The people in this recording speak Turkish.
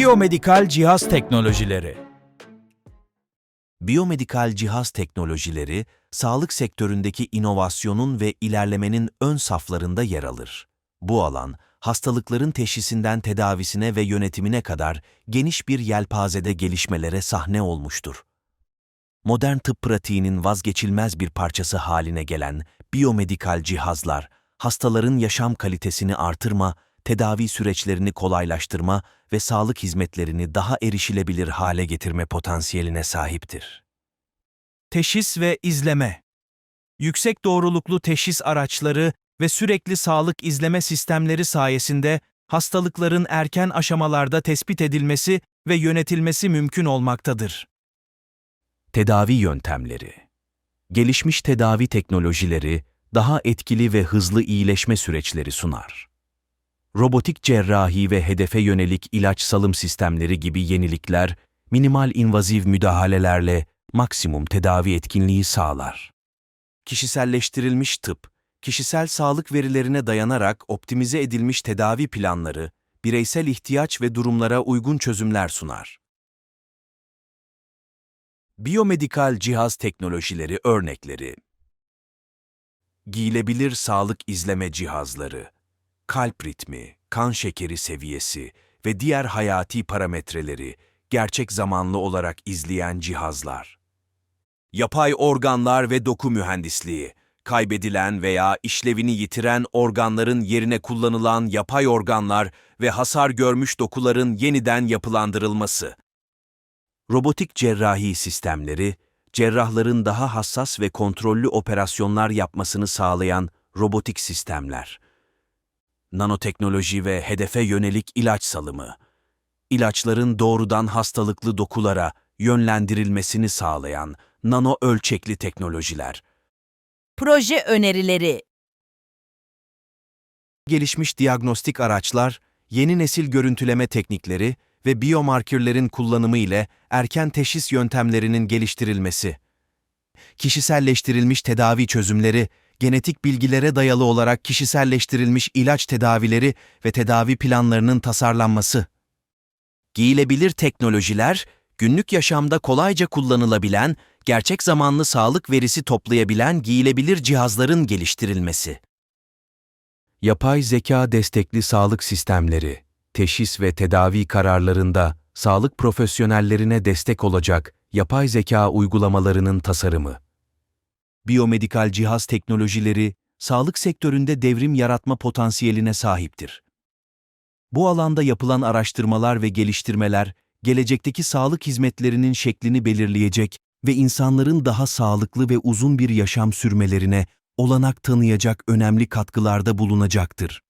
Biyomedikal cihaz teknolojileri. Biyomedikal cihaz teknolojileri, sağlık sektöründeki inovasyonun ve ilerlemenin ön saflarında yer alır. Bu alan, hastalıkların teşhisinden tedavisine ve yönetimine kadar geniş bir yelpazede gelişmelere sahne olmuştur. Modern tıp pratiğinin vazgeçilmez bir parçası haline gelen biyomedikal cihazlar, hastaların yaşam kalitesini artırma, tedavi süreçlerini kolaylaştırma ve sağlık hizmetlerini daha erişilebilir hale getirme potansiyeline sahiptir. Teşhis ve izleme. Yüksek doğruluklu teşhis araçları ve sürekli sağlık izleme sistemleri sayesinde hastalıkların erken aşamalarda tespit edilmesi ve yönetilmesi mümkün olmaktadır. Tedavi yöntemleri Gelişmiş tedavi teknolojileri daha etkili ve hızlı iyileşme süreçleri sunar. Robotik cerrahi ve hedefe yönelik ilaç salım sistemleri gibi yenilikler, minimal invaziv müdahalelerle maksimum tedavi etkinliği sağlar. Kişiselleştirilmiş tıp, kişisel sağlık verilerine dayanarak optimize edilmiş tedavi planları, bireysel ihtiyaç ve durumlara uygun çözümler sunar. Biyomedikal cihaz teknolojileri örnekleri Giyilebilir sağlık izleme cihazları, kalp ritmi, kan şekeri seviyesi ve diğer hayati parametreleri gerçek zamanlı olarak izleyen cihazlar. Yapay organlar ve doku mühendisliği, kaybedilen veya işlevini yitiren organların yerine kullanılan yapay organlar ve hasar görmüş dokuların yeniden yapılandırılması. Robotik cerrahi sistemleri, cerrahların daha hassas ve kontrollü operasyonlar yapmasını sağlayan robotik sistemler. Nanoteknoloji ve hedefe yönelik ilaç salımı. İlaçların doğrudan hastalıklı dokulara yönlendirilmesini sağlayan nano ölçekli teknolojiler. Proje önerileri Gelişmiş diagnostik araçlar, yeni nesil görüntüleme teknikleri ve biyomarkörlerin kullanımı ile erken teşhis yöntemlerinin geliştirilmesi. Kişiselleştirilmiş tedavi çözümleri, genetik bilgilere dayalı olarak kişiselleştirilmiş ilaç tedavileri ve tedavi planlarının tasarlanması. Giyilebilir teknolojiler, günlük yaşamda kolayca kullanılabilen, gerçek zamanlı sağlık verisi toplayabilen giyilebilir cihazların geliştirilmesi. Yapay zeka destekli sağlık sistemleri, teşhis ve tedavi kararlarında sağlık profesyonellerine destek olacak yapay zeka uygulamalarının tasarımı. Biyomedikal cihaz teknolojileri, sağlık sektöründe devrim yaratma potansiyeline sahiptir. Bu alanda yapılan araştırmalar ve geliştirmeler, gelecekteki sağlık hizmetlerinin şeklini belirleyecek ve insanların daha sağlıklı ve uzun bir yaşam sürmelerine olanak tanıyacak önemli katkılarda bulunacaktır.